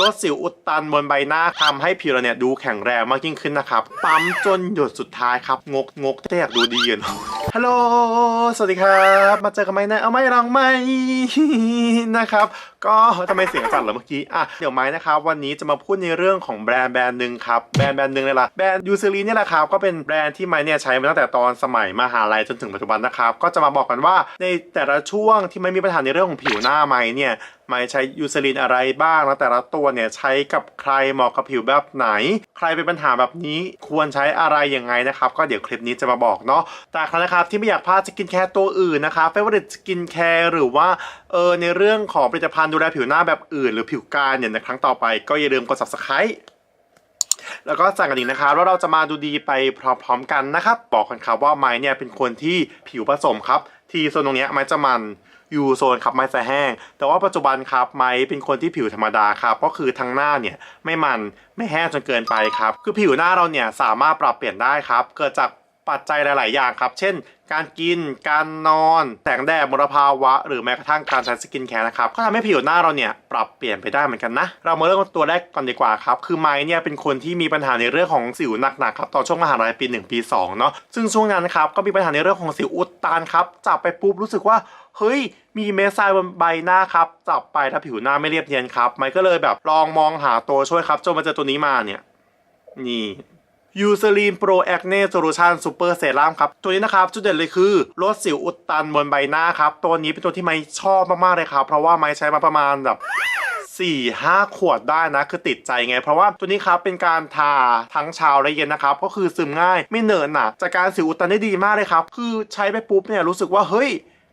ลดสิวอุดตันบนใบหน้าทำให้ผิวเราเนี่ยดูแข็งแรงมากยิ่งขึ้นนะครับ ปั๊มจนหยดสุดท้ายครับ งกงกแต่อยากดูดีอะเนาะฮัลโหล สวัสดีครับ มาเจอกันไหมนะเอาไม่ลองไหมนะครับ ก็ทำไมเสียงสั่นเหรอเมื่อกี้ อะ เดี๋ยวไม้นะครับ วันนี้จะมาพูดในเรื่องของแบรนด์แบรนด์หนึ่งครับ แบรนด์แบรนด์หนึ่งเลยล่ะ แบรนด์ยูซิลีเนี่ยแหละครับ ก็เป็นแบรนด์ที่ไม้เนี่ยใช้มาตั้งแต่ตอนสมัยมหาลัยจนถึงปัจจุบันนะครับ ก็จะมาบอกกันว่าในแต่ละช่วงที่ไม่มีปัญหาในเรื่องของผิวหน้าไม้เนี่ย ไม้ใช้ยูซลินอะไรบ้างแล้วแต่ละตัวเนี่ยใช้กับใครเหมาะกับผิวแบบไหน ใครเป็นปัญหาแบบนี้ควรใช้อะไรยังไงนะครับ ก็เดี๋ยวคลิปนี้จะมาบอกเนาะแต่ใครนะครับที่ไม่อยากพลาดสกินแคร์ตัวอื่นนะครับเฟเวอร์ริตสกินแคร์หรือว่าเออในเรื่องของผลิตภัณฑ์ดูแลผิวหน้าแบบอื่น หรือผิวกายเนี่ยในครั้งต่อไป ก็อย่าลืมกด subscribe แล้วก็สั่งกันอีกนะครับแล้วเราจะมาดูดีไปพร้อมๆกันนะครับ บอกกันครับว่าไม้เนี่ยเป็นคนที่ผิวผสมครับ ที่โซนตรงนี้ไม้จะมัน ยู่โซนครับไม้จะแห้ง แต่ว่าปัจจุบันครับไม้เป็นคนที่ผิวธรรมดาครับก็คือทั้งหน้าเนี่ยไม่มันไม่แห้งจนเกินไปครับคือผิวหน้าเราเนี่ยสามารถปรับเปลี่ยนได้ครับเกิดจาก ปัจจัยหลาย ๆ อย่างครับ เช่น การกิน การนอน แสงแดดมลภาวะ หรือแม้กระทั่งการใช้สกินแคร์นะครับ ก็ทำให้ผิวหน้าเราเนี่ยปรับเปลี่ยนไปได้เหมือนกันนะ เรามาเริ่มตัวแรกก่อนดีกว่าครับ คือไม้เนี่ยเป็นคนที่มีปัญหาในเรื่องของสิวหนัก ๆ ครับตอนช่วงมหาลัยปี 1 ปี 2 เนาะ ซึ่งช่วงนั้นครับก็มีปัญหาในเรื่องของสิวอุดตันครับ จับไปปุ๊บรู้สึกว่า เฮ้ยมีเม็ดทรายบนใบหน้าครับ จับไปถ้าผิวหน้าไม่เรียบเนียนครับ ไม้ก็เลยแบบลองมองหาตัวช่วยครับ จนมาเจอตัวนี้มาเนี่ย นี่ ยูเซ l ลีนโปรแอคเน่โซลูชันซูเปอร์เซรั่มครับ ตัวนี้นะครับ จุดเด่นเลยคือลดสิวอุดตันบนใบหน้าครับ ตัวนี้เป็นตัวที่ไม้ชอบมาก ๆ เลยครับ เพราะว่าไม้ใช้มาประมาณแบบ4 5ขวดได้นะ คือติดใจไง เพราะว่าตัวนี้ครับ เป็นการทาทั้งเช้าและเย็นนะครับ ก็คือซึมง่ายไม่เหนอะหนะจากการสิวอุดตันได้ดีมากเลยครับคือใช้ไปปุ๊บเนี่ยรู้สึกว่าเฮ้ย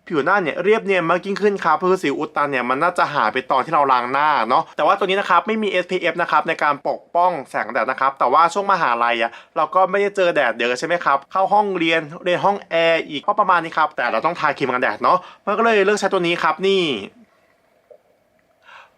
ผิวหน้าเนี่ยเรียบเนียนมากยิ่งขึ้นครับเพื่อสิวอุดตันเนี่ยมันน่าจะหายไปตอนที่เราล้างหน้าเนาะแต่ว่าตัวนี้นะครับไม่มี SPF นะครับในการปกป้องแสงแดดนะครับแต่ว่าช่วงมหาลัยอะเราก็ไม่ได้เจอแดดเยอะใช่ไหมครับเข้าห้องเรียนเรียนห้องแอร์อีกก็ประมาณนี้ครับแต่เราต้องทาครีมกันแดดเนาะมันก็เลยเลือกใช้ตัวนี้ครับนี่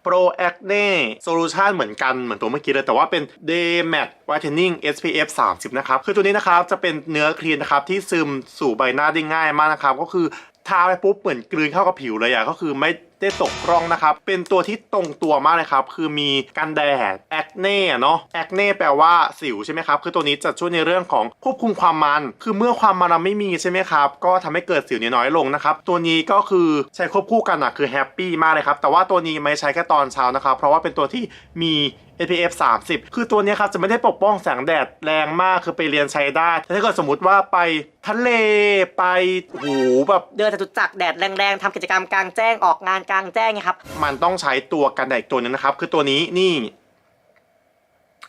Pro Acne Solution เหมือนกันเหมือนตัวเมื่อกี้เลย แต่ว่าเป็น Day Matte Whitening SPF 30 นะครับ คือตัวนี้นะครับ จะเป็นเนื้อครีมนะครับ ที่ซึมสู่ใบหน้าได้ง่ายมากนะครับ ก็คือ ทาไปปุ๊บเหมือนกลืนเข้ากับผิวเลยอะก็คือไม่ ได้ตกร่องนะครับ เป็นตัวที่ตรงตัวมากเลยครับ คือมีกันแดดแอคเน่เนาะแอคเน่แปลว่าสิวใช่ไหมครับ คือตัวนี้จะช่วยในเรื่องของควบคุมความมัน คือเมื่อความมันเราไม่มีใช่ไหมครับ ก็ทำให้เกิดสิวน,น้อยลงนะครับ ตัวนี้ก็คือใช้ควบคู่กันอะคือแฮปปี้มากเลยครับ แต่ว่าตัวนี้ไม่ใช้แค่ตอนเช้านะครับ เพราะว่าเป็นตัวที่มี SPF 30 คือตัวนี้ครับจะไม่ได้ปกป้องแสงแดดแรงมากคือไปเรียนใช้ได้แต่ถ้าเกิดสมมติว่าไปทะเลไปโอ้โหแบบเดินจตุจักรแดดแรงๆทำกิจกรรมกลางแจ้งออกงานกลางแจ้งไงครับ มันต้องใช้ตัวกันแดดอีกตัวหนึงนะครับ คือตัวนี้นี่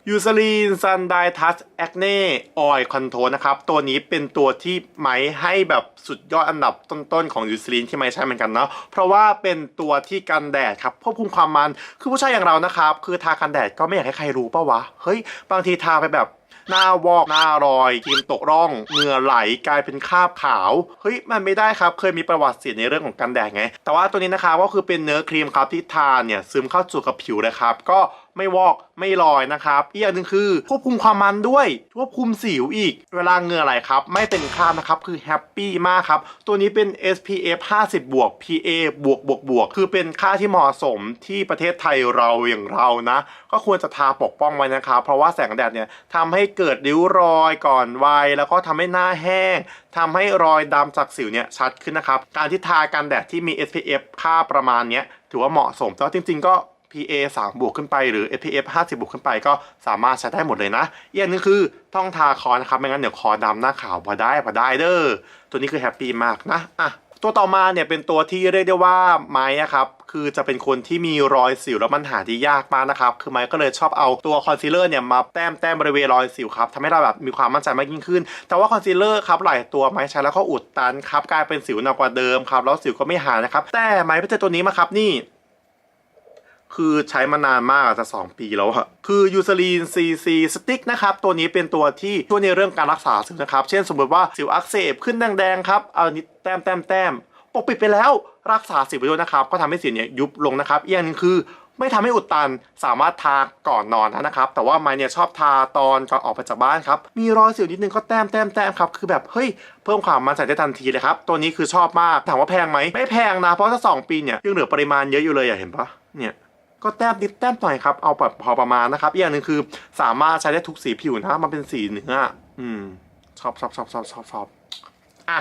ยูซ l ลีนซันไดทัสแอคเน่ออยคอนโทรนะครับ ตัวนี้เป็นตัวที่ไม้ให้แบบสุดยอดอันดับต้นๆของยูซ l ลีนที่ไม้ใช้เหมือนกันเนาะเพราะว่าเป็นตัวที่กันแดดครับควบคุมความมันคือผู้ชายอย่างเรานะครับ คือทากันแดดก็ไม่อยากให้ใครรู้ปะวะ เฮ้ย บางทีทาไปแบบ หน้าวอกหน้ารอยครีมตกร่องเหงื่อไหลกลายเป็นคราบขาวเฮ้ยมันไม่ได้ครับเคยมีประวัติเสียในเรื่องของกันแดดไง แต่ว่าตัวนี้นะครับก็คือเป็นเนื้อครีมครับที่ทาเนี่ยซึมเข้าสู่กับผิวเลยครับก็ ไม่วอกไม่ลอยนะครับอีกอย่างหนึ่งคือ ควบคุมความมันด้วยควบคุมสิวอีก เวลาเหงื่อไหลครับ ไม่เป็นคราบนะครับ คือแฮปปี้มากครับ ตัวนี้เป็น SPF 50 บวก PA บวกบวกบวกคือเป็นค่าที่เหมาะสมที่ประเทศไทยเราอย่างเรานะ ก็ควรจะทาปกป้องไว้นะครับ เพราะว่าแสงแดดเนี่ยทำให้เกิดริ้วรอยก่อนวัยแล้วก็ทำให้หน้าแห้งทำให้รอยดำจากสิวเนี่ยชัดขึ้นนะครับ การที่ทากันแดดที่มี SPF ค่าประมาณเนี้ยถือว่าเหมาะสมแต่ว่าจริง ๆ ก็ PA 3 บวกขึ้นไปหรือ SPF 50 บวกขึ้นไปก็สามารถใช้ได้หมดเลยนะอีกอย่างนึงคือต้องทาคอนะครับ ไม่งั้นเดี๋ยวคอดำหน้าขาวพอได้พอได้เด้อ ตัวนี้คือแฮปปี้มากนะอะตัวต่อมาเนี่ยเป็นตัวที่เรียกได้ว่าไม้อะครับคือจะเป็นคนที่มีรอยสิวแล้วมันหาที่ยากมากนะครับคือไม้ก็เลยชอบเอาตัวคอนซีลเลอร์เนี่ยมาแต้มแต้มบริเวณรอยสิวครับทำให้เราแบบมีความมั่นใจมากยิ่งขึ้น แต่ว่าคอนซีลเลอร์ครับหลายตัวไม้ใช้แล้วก็อุดตันครับกลายเป็นสิวหนักกว่าเดิมครับแล้วสิวก็ไม่หายนะครับแต่ไม้ไปเจอตัวนี้มาครับนี่ คือใช้มานานมากอะจะ2ปีแล้วอะคือยูซลีนซีซีสติ๊กนะครับ ตัวนี้เป็นตัวที่ช่วยในเรื่องการรักษาสิวนะครับ เช่นสมมติว่าสิวอักเสบขึ้นแดงๆครับ เอานิดแต้มแต้มแต้มปกปิดไปแล้วรักษาสิวไปด้วยนะครับ ก็ทำให้สิวเนี่ยยุบลงนะครับอีกอย่างหนึงคือไม่ทำให้อุดตันสามารถทาก่อนนอนนะครับ แต่ว่าไมเนี่ยชอบทาตอนก่อนออกไปจากบ้านครับ มีรอยสิวนิดนึงก็แต้มแต้มแต้มครับ คือแบบเฮ้ยเพิ่มความมันใจได้ทันทีเลยครับ ตัวนี้คือชอบมากถามว่าแพงไหมไม่แพงนะ เพราะถ้าสองปีเนี่ยยังเหลือปริมาณเยอะอยู่เลยอะเห็นปะเนี่ย ก็แต้มนิดแต้มหน่อยครับ เอาแบบพอประมาณนะครับอีกอย่างหนึ่งคือสามารถใช้ได้ทุกสีผิวนะมันเป็นสีเนื้ออืมชอบชอบชอบชอบชอบชอบอะ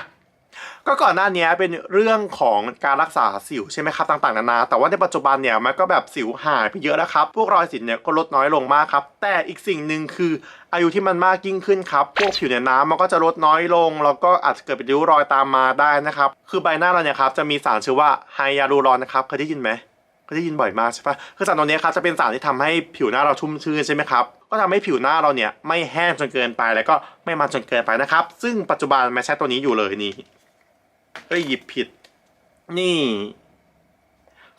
ก็ก่อนหน้านี้เป็นเรื่องของการรักษาสิวใช่ไหมครับต่างๆนานาแต่ว่าในปัจจุบันเนี่ยมันก็แบบสิวหายไปเยอะแล้วครับ พวกรอยสิวเนี่ยก็ลดน้อยลงมากครับ แต่อีกสิ่งหนึ่งคืออายุที่มันมากยิ่งขึ้นครับ พวกผิวในน้ำมันก็จะลดน้อยลง แล้วก็อาจจะเกิดเป็นริ้วรอยตามมาได้นะครับ คือใบหน้าเราเนี่ยครับจะมีสารชื่อว่าไฮยาลูรอนนะครับเคยได้ยินไหม เคยได้ยินบ่อยมากใช่ปะคือสารตัวนี้ครับจะเป็นสารที่ทำให้ผิวหน้าเราชุ่มชื้นใช่ไหมครับ ก็ทำให้ผิวหน้าเราเนี่ยไม่แห้งจนเกินไปแล้วก็ไม่มันจนเกินไปนะครับ ซึ่งปัจจุบันไม่ใช่ตัวนี้อยู่เลยนี่เอ้ยหยิบผิด นี่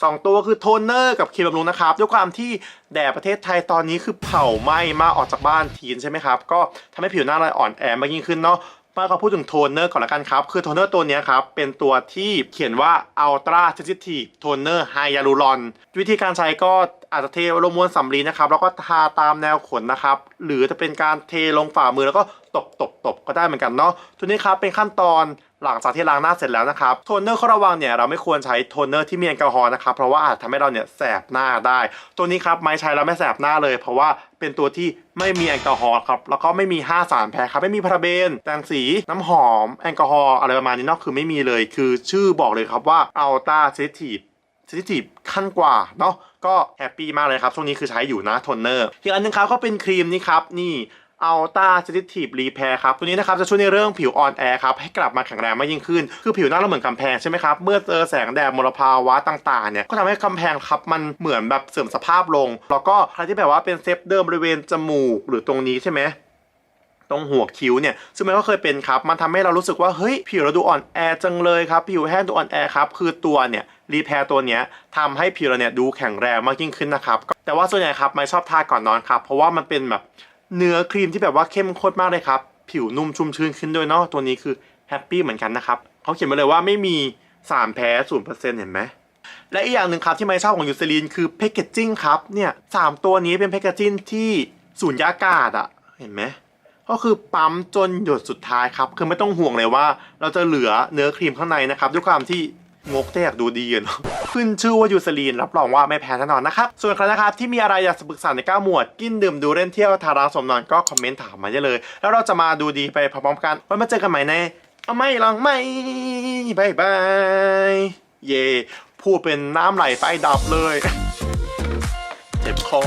สองตัวคือโทนเนอร์กับครีมบำรุงนะครับ ด้วยความที่แดดประเทศไทยตอนนี้คือเผาไหม้มากออกจากบ้านทีนใช่ไหมครับ ก็ทำให้ผิวหน้าเราอ่อนแอมากยิ่งขึ้นเนาะ มาก็พูดถึงโทนเนอร์ก่อนละกันครับ คือโทนเนอร์ตัวนี้ครับ เป็นตัวที่เขียนว่า Ultra Sensitive Toner Hyaluron วิธีการใช้ก็อาจจะเทลงมวลสำลีนะครับ แล้วก็ทาตามแนวขนนะครับ หรือจะเป็นการเทลงฝ่ามือแล้วก็ตบตบตบ ก็ได้เหมือนกันเนาะตัวนี้ครับเป็นขั้นตอนหลังจากที่ล้างหน้าเสร็จแล้วนะครับโทนเนอร์ข้อระวังเนี่ยเราไม่ควรใช้โทนเนอร์ที่มีแอลกอฮอล์นะครับเพราะว่าอาจทำให้เราเนี่ยแสบหน้าได้ ตัวนี้ครับไม่ใช้แล้วไม่แสบหน้าเลย เพราะว่าเป็นตัวที่ไม่มีแอลกอฮอล์ครับแล้วก็ไม่มี 5 สารแพ้ครับไม่มีพาราเบนแตงสีน้ำหอม แอลกอฮอล์อะไรประมาณนี้เนอกคือไม่มีเลย คือชื่อบอกเลยครับว่าอัลต้าเซทีฟเซนซิทีฟขั้นกว่าเนาะก็แฮปปี้มากเลยครับช่วงนี้คือใช้อยู่นะโทนเนอร์อีกอันหนึงครับก็เป็นครีมนี้ครับนี่ อัลต้าเซนซิทีฟรีแพร์ครับ ตัวนี้นะครับจะช่วยในเรื่องผิวอ่อนแอครับ ให้กลับมาแข็งแรงมากยิ่งขึ้น คือผิวหน้าเราเหมือนกำแพงใช่ไหมครับ เมื่อเจอแสงแดดมลภาวะต่างๆเนี่ย ก็ทำให้กำแพงครับมันเหมือนแบบเสื่อมสภาพลง แล้วก็ใครที่แบบว่าเป็นเซฟเดิมบริเวณจมูกหรือตรงนี้ใช่ไหมตรงหัวคิ้วเนี่ยซึ่งมันก็เคยเป็นครับ มันทำให้เรารู้สึกว่าเฮ้ยผิวเราดูอ่อนแอจังเลยครับ ผิวแห้งดูอ่อนแอครับ คือตัวเนี่ยรีแพร์ตัวเนี้ยทำให้ผิวเราเนี่ยดูแข็งแรงมากยิ่งขึ้นนะครับ แต่ว่าส่วนใหญ่ครับไม่ชอบทาก่อนนอนครับ เพราะว่ามันเป็นแบบ เนื้อครีมที่แบบว่าเข้มข้นมากเลยครับ ผิวนุ่มชุ่มชื้นขึ้นด้วยเนาะตัวนี้คือแฮปปี้เหมือนกันนะครับเขาเขียนมาเลยว่าไม่มีสารแพ้ศูนย์เปอร์เซ็นต์เห็นไหมและอีกอย่างหนึ่งครับที่ไม่ชอบของยูเซรีนคือแพคเกจจิ้งครับเนี่ยสามตัวนี้เป็นแพคเกจจิ้งที่สูญญากาศอะเห็นไหมก็คือปั๊มจนหยดสุดท้ายครับ คือไม่ต้องห่วงเลยว่า เราจะเหลือเนื้อครีมข้างในนะครับ ด้วยความที่ งกแต่อยากดูดีอะเนาะขึ้นชื่อว่ายูซลีนรับรองว่าไม่แพ้แน่นอนนะครับ ส่วนใครนะครับที่มีอะไรอยากปรึกษาในก้าหมวด กินดื่มดูเล่นเที่ยวทาราสมนอนก็คอมเมนต์ถามมาได้เลย แล้วเราจะมาดูดีไปพร้อมๆกันไว้มาเจอกันใหม่ในเอาไม่ลองไม่บายบายเย่พูดเป็นน้ำไหลไฟดับเลย เจ็บคอ